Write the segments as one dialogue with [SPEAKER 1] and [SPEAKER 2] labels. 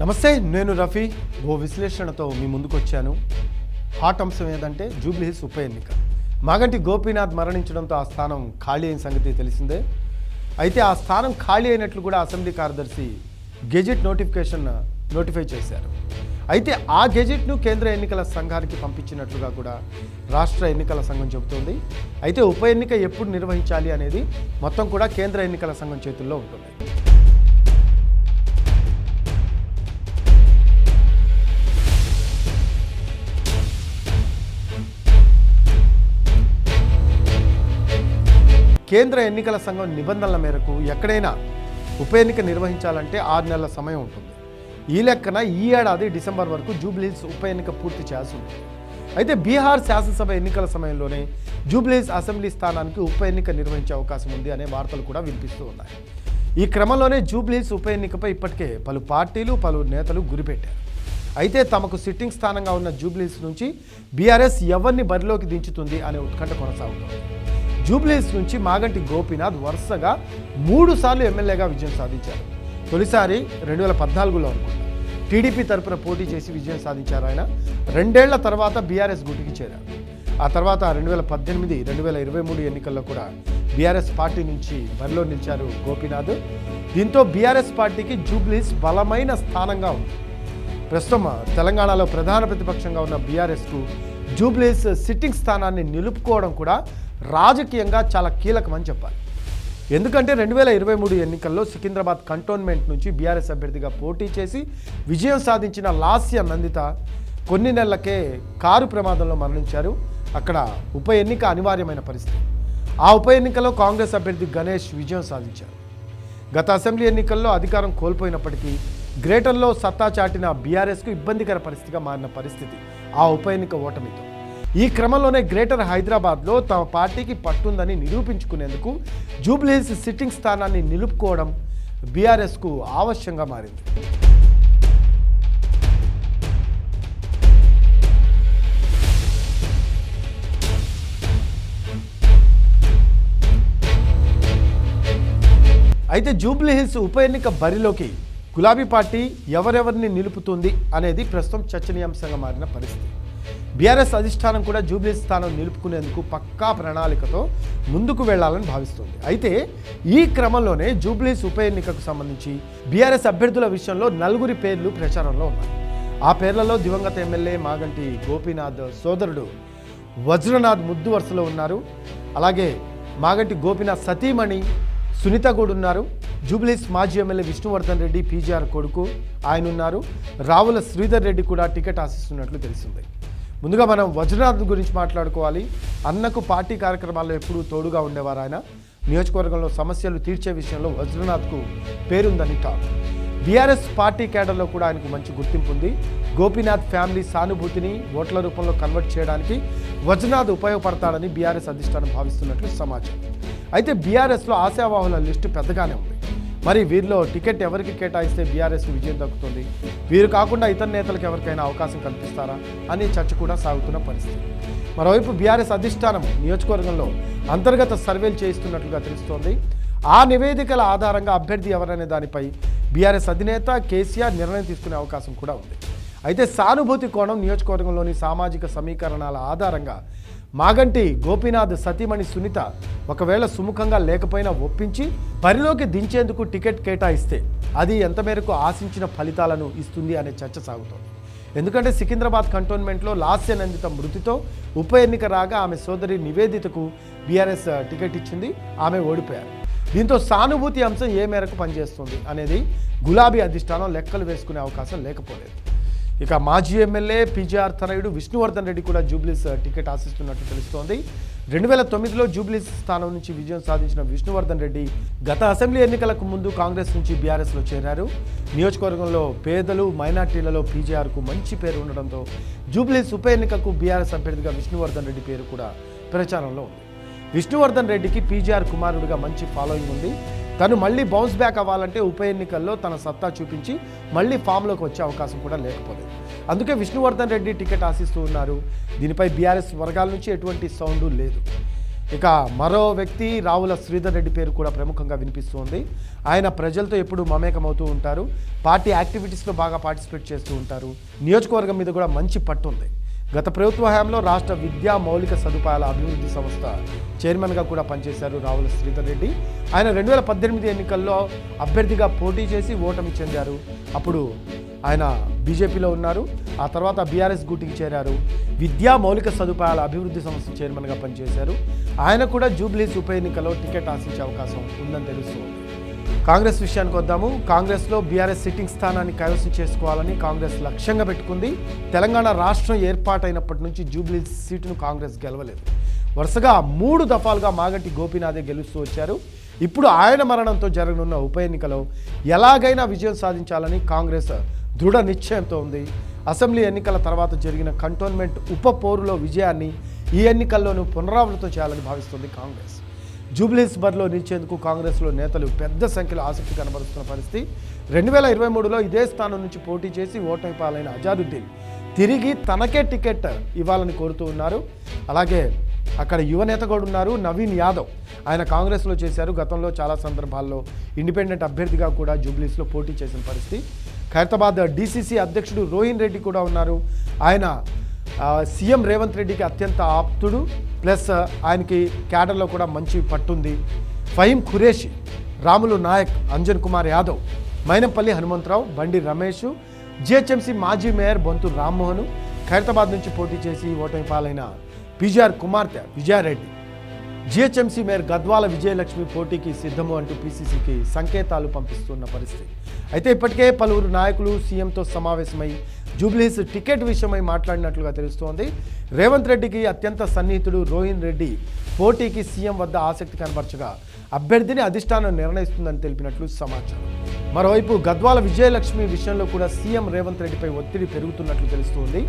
[SPEAKER 1] నమస్తే నేను రఫీ. ఓ విశ్లేషణతో మీ ముందుకు వచ్చాను హాట్ అంశం ఏదంటే జూబ్లీహిల్స్ ఉప ఎన్నిక. మాగంటి గోపీనాథ్ మరణించడంతో ఆ స్థానం ఖాళీ అయిన సంగతి తెలిసిందే. అయితే ఆ స్థానం ఖాళీ అయినట్లు కూడా అసెంబ్లీ కార్యదర్శి గెజెట్ నోటిఫికేషన్ నోటిఫై చేశారు. అయితే ఆ గెజెట్ను కేంద్ర ఎన్నికల సంఘానికి పంపించినట్లుగా కూడా రాష్ట్ర ఎన్నికల సంఘం చెబుతోంది. అయితే ఉప ఎన్నిక ఎప్పుడు నిర్వహించాలి అనేది మొత్తం కూడా కేంద్ర ఎన్నికల సంఘం చేతుల్లో ఉంటుంది. కేంద్ర ఎన్నికల సంఘం నిబంధనల మేరకు ఎక్కడైనా ఉప ఎన్నిక నిర్వహించాలంటే ఆరు నెలల సమయం ఉంటుంది. ఈ లెక్కన ఈ ఏడాది డిసెంబర్ వరకు జూబ్లీహిల్స్ ఉప ఎన్నిక పూర్తి చేయాల్సి ఉంది అయితే బీహార్ శాసనసభ ఎన్నికల సమయంలోనే జూబ్లీహిల్స్ అసెంబ్లీ స్థానానికి ఉప ఎన్నిక నిర్వహించే అవకాశం ఉంది అనే వార్తలు కూడా వినిపిస్తూ ఉన్నాయి. ఈ క్రమంలోనే జూబ్లీహిల్స్ ఉప ఎన్నికపై ఇప్పటికే పలు పార్టీలు పలు నేతలు గురిపెట్టారు. అయితే తమకు సిట్టింగ్ స్థానంగా ఉన్న జూబ్లీహిల్స్ నుంచి బీఆర్ఎస్ ఎవరిని బరిలోకి దించుతుంది అనే ఉత్కంఠ కొనసాగుతోంది. జూబ్లీస్ నుంచి మాగంటి గోపీనాథ్ వరుసగా మూడు సార్లు ఎమ్మెల్యేగా విజయం సాధించారు. తొలిసారి రెండు వేల పద్నాలుగులో అనుకుంటారు టీడీపీ తరపున పోటీ చేసి విజయం సాధించారు ఆయన. రెండేళ్ళ తర్వాత బీఆర్ఎస్ గుటికి చేరారు. ఆ తర్వాత రెండు వేల పద్దెనిమిది రెండు వేల ఇరవై మూడు ఎన్నికల్లో కూడా బీఆర్ఎస్ పార్టీ నుంచి బరిలో నిలిచారు గోపీనాథ్. దీంతో బీఆర్ఎస్ పార్టీకి జూబ్లీస్ బలమైన స్థానంగా ఉంది. ప్రస్తుతం తెలంగాణలో ప్రధాన ప్రతిపక్షంగా ఉన్న బీఆర్ఎస్కు జూబ్లీస్ సిట్టింగ్ స్థానాన్ని నిలుపుకోవడం కూడా రాజకీయంగా చాలా కీలకమని చెప్పాలి. ఎందుకంటే రెండు వేల ఇరవై మూడు ఎన్నికల్లో సికింద్రాబాద్ కంటోన్మెంట్ నుంచి బీఆర్ఎస్ అభ్యర్థిగా పోటీ చేసి విజయం సాధించిన లాస్య నందిత కొన్ని నెలలకే కారు ప్రమాదంలో మరణించారు. అక్కడ ఉప ఎన్నిక అనివార్యమైన పరిస్థితి. ఆ ఉప ఎన్నికలో కాంగ్రెస్ అభ్యర్థి గణేష్ విజయం సాధించారు. గత అసెంబ్లీ ఎన్నికల్లో అధికారం కోల్పోయినప్పటికీ గ్రేటర్లో సత్తా చాటిన బీఆర్ఎస్కు ఇబ్బందికర పరిస్థితిగా మారిన పరిస్థితి ఆ ఉప ఎన్నిక ఓటమితో. ఈ క్రమంలోనే గ్రేటర్ హైదరాబాద్లో తమ పార్టీకి పట్టుందని నిరూపించుకునేందుకు జూబ్లీహిల్స్ సిట్టింగ్ స్థానాన్ని నిలుపుకోవడం బీఆర్ఎస్కు ఆవశ్యంగా మారింది. అయితే జూబ్లీహిల్స్ ఉప ఎన్నిక బరిలోకి గులాబీ పార్టీ ఎవరెవరిని నిలుపుతుంది అనేది ప్రస్తుతం చర్చనీయాంశంగా మారిన పరిస్థితి. బీఆర్ఎస్ అధిష్టానం కూడా జూబ్లీ స్థానం నిలుపుకునేందుకు పక్కా ప్రణాళికతో ముందుకు వెళ్ళాలని భావిస్తోంది. అయితే ఈ క్రమంలోనే జూబ్లీస్ ఉప ఎన్నికకు సంబంధించి బీఆర్ఎస్ అభ్యర్థుల విషయంలో నలుగురి పేర్లు ప్రచారంలో ఉన్నాయి. ఆ పేర్లలో దివంగత ఎమ్మెల్యే మాగంటి గోపీనాథ్ సోదరుడు వజ్రనాథ్ ముద్దు వరుసలో ఉన్నారు. అలాగే మాగంటి గోపీనాథ్ సతీమణి సునీత కూడా ఉన్నారు. జూబ్లీస్ మాజీ ఎమ్మెల్యే విష్ణువర్ధన్ రెడ్డి పీజీఆర్ కొడుకు ఆయన ఉన్నారు. రావుల శ్రీధర్ రెడ్డి కూడా టికెట్ ఆశిస్తున్నట్లు తెలిసింది ముందుగా మనం వజ్రనాథ్ గురించి మాట్లాడుకోవాలి. అన్నకు పార్టీ కార్యక్రమాల్లో ఎప్పుడూ తోడుగా ఉండేవారు ఆయన. నియోజకవర్గంలో సమస్యలు తీర్చే విషయంలో వజ్రనాథ్కు పేరుందని టాక్. బీఆర్ఎస్ పార్టీ కేడర్లో కూడా ఆయనకు మంచి గుర్తింపు ఉంది. గోపీనాథ్ ఫ్యామిలీ సానుభూతిని ఓట్ల రూపంలో కన్వర్ట్ చేయడానికి వజ్రనాథ్ ఉపయోగపడతాడని బీఆర్ఎస్ అధిష్టానం భావిస్తున్నట్లు సమాచారం. అయితే బీఆర్ఎస్లో ఆశావాహుల లిస్టు పెద్దగానే ఉంది. మరి వీరిలో టికెట్ ఎవరికి కేటాయిస్తే బీఆర్ఎస్ విజయం దక్కుతుంది? వీరు కాకుండా ఇతర నేతలకు ఎవరికైనా అవకాశం కల్పిస్తారా అనే చర్చ కూడా సాగుతున్న పరిస్థితి. మరోవైపు బీఆర్ఎస్ అధిష్టానం నియోజకవర్గంలో అంతర్గత సర్వేలు చేయిస్తున్నట్లుగా తెలుస్తోంది. ఆ నివేదికల ఆధారంగా అభ్యర్థి ఎవరనే దానిపై బీఆర్ఎస్ అధినేత కేసీఆర్ నిర్ణయం తీసుకునే అవకాశం కూడా ఉంది. అయితే సానుభూతి కోణం నియోజకవర్గంలోని సామాజిక సమీకరణాల ఆధారంగా మాగంటి గోపీనాథ్ సతీమణి సునీత ఒకవేళ సుముఖంగా లేకపోయినా ఒప్పించి బరిలోకి దించేందుకు టికెట్ కేటాయిస్తే అది ఎంత మేరకు ఆశించిన ఫలితాలను ఇస్తుంది అనే చర్చ సాగుతోంది. ఎందుకంటే సికింద్రాబాద్ కంటోన్మెంట్లో లాస్య నందిత మృతితో ఉప ఎన్నిక రాగా ఆమె సోదరి నివేదితకు బీఆర్ఎస్ టికెట్ ఇచ్చింది. ఆమె ఓడిపోయారు. దీంతో సానుభూతి అంశం ఏ మేరకు పనిచేస్తుంది అనేది గులాబీ అధిష్టానం లెక్కలు వేసుకునే అవకాశం లేకపోలేదు. ఇక మాజీ ఎమ్మెల్యే పీజీఆర్ తనయుడు విష్ణువర్ధన్ రెడ్డి కూడా జూబ్లీస్ టికెట్ ఆశిస్తున్నట్టు తెలుస్తోంది. రెండు వేల తొమ్మిదిలో జూబ్లీస్ స్థానం నుంచి విజయం సాధించిన విష్ణువర్ధన్ రెడ్డి గత అసెంబ్లీ ఎన్నికలకు ముందు కాంగ్రెస్ నుంచి బీఆర్ఎస్లో చేరారు. నియోజకవర్గంలో పేదలు మైనార్టీలలో పీజీఆర్కు మంచి పేరు ఉండడంతో జూబ్లీస్ ఉప ఎన్నికకు బీఆర్ఎస్ అభ్యర్థిగా విష్ణువర్ధన్ రెడ్డి పేరు కూడా ప్రచారంలో ఉంది. విష్ణువర్ధన్ రెడ్డికి పీజీఆర్ కుమారుడిగా మంచి ఫాలోయింగ్ ఉంది. తను మళ్ళీ బౌన్స్ బ్యాక్ అవ్వాలంటే ఉప ఎన్నికల్లో తన సత్తా చూపించి మళ్ళీ ఫామ్లోకి వచ్చే అవకాశం కూడా లేకపోలేదు. అందుకే విష్ణువర్ధన్ రెడ్డి టికెట్ ఆశిస్తూ ఉన్నారు. దీనిపై బీఆర్ఎస్ వర్గాల నుంచి ఎటువంటి సౌండ్ లేదు. ఇక మరో వ్యక్తి రావుల శ్రీధర్ రెడ్డి పేరు కూడా ప్రముఖంగా వినిపిస్తుంది. ఆయన ప్రజలతో ఎప్పుడు మమేకమవుతూ ఉంటారు. పార్టీ యాక్టివిటీస్లో బాగా పార్టిసిపేట్ చేస్తూ ఉంటారు. నియోజకవర్గం మీద కూడా మంచి పట్టు ఉంది. గత ప్రభుత్వ హయాంలో రాష్ట్ర విద్యా మౌలిక సదుపాయాల అభివృద్ధి సంస్థ చైర్మన్గా కూడా పనిచేశారు రావుల శ్రీధర్ రెడ్డి. ఆయన రెండు వేల పద్దెనిమిది ఎన్నికల్లో అభ్యర్థిగా పోటీ చేసి ఓటమి చెందారు. అప్పుడు ఆయన బీజేపీలో ఉన్నారు. ఆ తర్వాత బీఆర్ఎస్ గూటికి చేరారు. విద్యా మౌలిక సదుపాయాల అభివృద్ధి సంస్థ చైర్మన్గా పనిచేశారు. ఆయన కూడా జూబ్లీస్ ఉప ఎన్నికలో టికెట్ ఆశించే అవకాశం ఉందని తెలుస్తుంది కాంగ్రెస్ విషయానికి వద్దాము. కాంగ్రెస్లో బీఆర్ఎస్ సిట్టింగ్ స్థానాన్ని కైవసం చేసుకోవాలని కాంగ్రెస్ లక్ష్యంగా పెట్టుకుంది. తెలంగాణ రాష్ట్రం ఏర్పాటైనప్పటి నుంచి జూబ్లీ సీటును కాంగ్రెస్ గెలవలేదు. వరుసగా మూడు దఫాలుగా మాగంటి గోపీనాథే గెలుస్తూ వచ్చారు. ఇప్పుడు ఆయన మరణంతో జరగనున్న ఉప ఎన్నికలో ఎలాగైనా విజయం సాధించాలని కాంగ్రెస్ దృఢ నిశ్చయంతో ఉంది. అసెంబ్లీ ఎన్నికల తర్వాత జరిగిన కంటోన్మెంట్ ఉప పోరులో విజయాన్ని ఈ ఎన్నికల్లోనూ పునరావృతం చేయాలని భావిస్తుంది కాంగ్రెస్. జూబ్లీస్ బర్లో నిలిచేందుకు కాంగ్రెస్లో నేతలు పెద్ద సంఖ్యలో ఆసక్తి కనబరుస్తున్న పరిస్థితి. రెండు వేల ఇరవై మూడులో ఇదే స్థానం నుంచి పోటీ చేసి ఓటమి పాలైన అజారుద్దీన్ తిరిగి తనకే టికెట్ ఇవ్వాలని కోరుతూ ఉన్నారు. అలాగే అక్కడ యువ నేత కూడా ఉన్నారు నవీన్ యాదవ్. ఆయన కాంగ్రెస్లో చేశారు. గతంలో చాలా సందర్భాల్లో ఇండిపెండెంట్ అభ్యర్థిగా కూడా జూబ్లీస్లో పోటీ చేసిన పరిస్థితి. ఖైరతాబాద్ డీసీసీ అధ్యక్షుడు రోహిన్ రెడ్డి కూడా ఉన్నారు. ఆయన సీఎం రేవంత్ రెడ్డికి అత్యంత ఆప్తుడు ప్లస్ ఆయనకి క్యాడర్లో కూడా మంచి పట్టుంది. ఫహీం ఖురేషి రాములు నాయక్ అంజన్ కుమార్ యాదవ్ మైనంపల్లి హనుమంతరావు బండి రమేష్ జిహెచ్ఎంసీ మాజీ మేయర్ బొంతు రామ్మోహన్ ఖైరతాబాద్ నుంచి పోటీ చేసి ఓటమి పాలైన పీజీఆర్ కుమార్తె విజయారెడ్డి. జిహెచ్ఎంసీ మేయర్ గద్వాల విజయలక్ష్మి పోటీకి సిద్ధము అంటూ పీసీసీకి సంకేతాలు పంపిస్తున్న పరిస్థితి. అయితే ఇప్పటికే పలువురు నాయకులు సీఎంతో సమావేశమై జూబ్లీస్ టికెట్ విషయమై మాట్లాడినట్లుగా తెలుస్తోంది. రేవంత్ రెడ్డికి అత్యంత సన్నిహితుడు రోహిన్ రెడ్డి పోటీకి సీఎం వద్ద ఆసక్తి కనబరచగా అభ్యర్థిని అధిష్టానం నిర్ణయిస్తుందని తెలిపినట్లు సమాచారం. మరోవైపు గద్వాల విజయలక్ష్మి విషయంలో కూడా సీఎం రేవంత్ రెడ్డిపై ఒత్తిడి పెరుగుతున్నట్లు తెలుస్తోంది.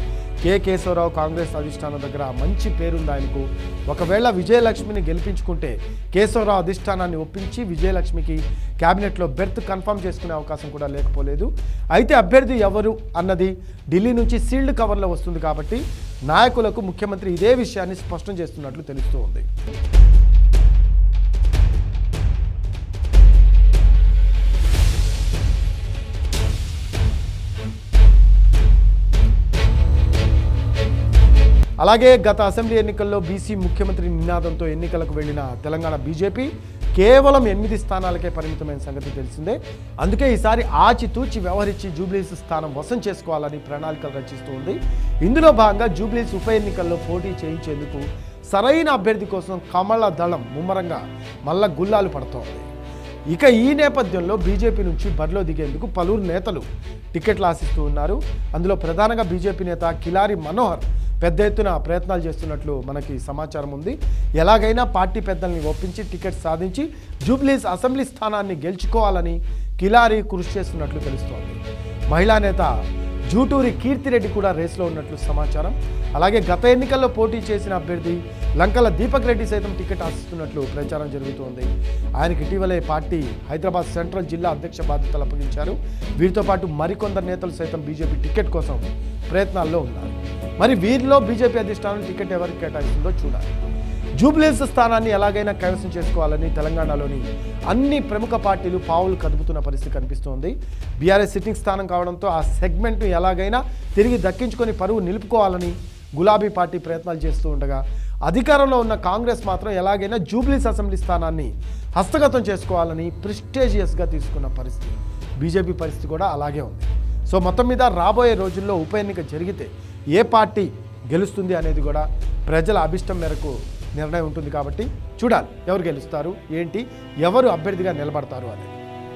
[SPEAKER 1] కె. కేశవరావు కాంగ్రెస్ అధిష్టానం దగ్గర మంచి పేరుంది ఆయనకు. ఒకవేళ విజయలక్ష్మిని గెలిపించుకుంటే కేశవరావు అధిష్టానాన్ని ఒప్పించి విజయలక్ష్మికి క్యాబినెట్లో బెర్త్ కన్ఫర్మ్ చేసుకునే అవకాశం కూడా లేకపోలేదు. అయితే అభ్యర్థి ఎవరు అన్నది ఢిల్లీ నుంచి సీల్డ్ కవర్లో వస్తుంది కాబట్టి నాయకులకు ముఖ్యమంత్రి ఇదే విషయాన్ని స్పష్టం చేస్తున్నట్లు తెలుస్తోంది. అలాగే గత అసెంబ్లీ ఎన్నికల్లో బీసీ ముఖ్యమంత్రి నినాదంతో ఎన్నికలకు వెళ్ళిన తెలంగాణ బీజేపీ కేవలం ఎనిమిది స్థానాలకే పరిమితమైన సంగతి తెలిసిందే. అందుకే ఈసారి ఆచితూచి వ్యవహరించి జూబ్లీస్ స్థానం వశం చేసుకోవాలని ప్రణాళికలు రచిస్తూ ఉంది. ఇందులో భాగంగా జూబ్లీస్ ఉప ఎన్నికల్లో పోటీ చేయించేందుకు సరైన అభ్యర్థి కోసం కమల దళం ముమ్మరంగా మల్ల గుల్లాలు పడుతోంది. ఇక ఈ నేపథ్యంలో బీజేపీ నుంచి బరిలో దిగేందుకు పలువురు నేతలు టికెట్లు ఆశిస్తూ ఉన్నారు. అందులో ప్రధానంగా బీజేపీ నేత కిలారి మనోహర్ పెద్ద ఎత్తున ప్రయత్నాలు చేస్తున్నట్లు మనకి సమాచారం ఉంది. ఎలాగైనా పార్టీ పెద్దల్ని ఒప్పించి టికెట్ సాధించి జూబ్లీస్ అసెంబ్లీ స్థానాన్ని గెలుచుకోవాలని కిలారి కృషి చేస్తున్నట్లు తెలుస్తోంది. మహిళా నేత జూటూరి కీర్తిరెడ్డి కూడా రేసులో ఉన్నట్లు సమాచారం. అలాగే గత ఎన్నికల్లో పోటీ చేసిన అభ్యర్థి లంకల దీపక్ రెడ్డి సైతం టికెట్ ఆశిస్తున్నట్లు ప్రచారం జరుగుతోంది. ఆయనకి ఇటీవలే పార్టీ హైదరాబాద్ సెంట్రల్ జిల్లా అధ్యక్ష బాధ్యతలు అప్పగించారు. వీరితో పాటు మరికొందరు నేతలు సైతం బీజేపీ టికెట్ కోసం ప్రయత్నాల్లో ఉన్నారు. మరి వీరిలో బీజేపీ అధిష్టానం టికెట్ ఎవరికి కేటాయిస్తుందో చూడాలి. జూబ్లీస్ స్థానాన్ని ఎలాగైనా కైవసం చేసుకోవాలని తెలంగాణలోని అన్ని ప్రముఖ పార్టీలు పావులు కదుపుతున్న పరిస్థితి కనిపిస్తోంది. బీఆర్ఎస్ సిట్టింగ్ స్థానం కావడంతో ఆ సెగ్మెంట్ను ఎలాగైనా తిరిగి దక్కించుకొని పరువు నిలుపుకోవాలని గులాబీ పార్టీ ప్రయత్నాలు చేస్తూ ఉండగా అధికారంలో ఉన్న కాంగ్రెస్ మాత్రం ఎలాగైనా జూబ్లీస్ అసెంబ్లీ స్థానాన్ని హస్తగతం చేసుకోవాలని ప్రిస్టేజియస్గా తీసుకున్న పరిస్థితి. బీజేపీ పరిస్థితి కూడా అలాగే ఉంది. సో మొత్తం మీద రాబోయే రోజుల్లో ఉప ఎన్నిక జరిగితే ఏ పార్టీ గెలుస్తుంది అనేది కూడా ప్రజల అభిష్టం మేరకు నిర్ణయం ఉంటుంది కాబట్టి చూడాలి ఎవరు గెలుస్తారు ఏంటి ఎవరు అభ్యర్థిగా నిలబడతారు అనేది.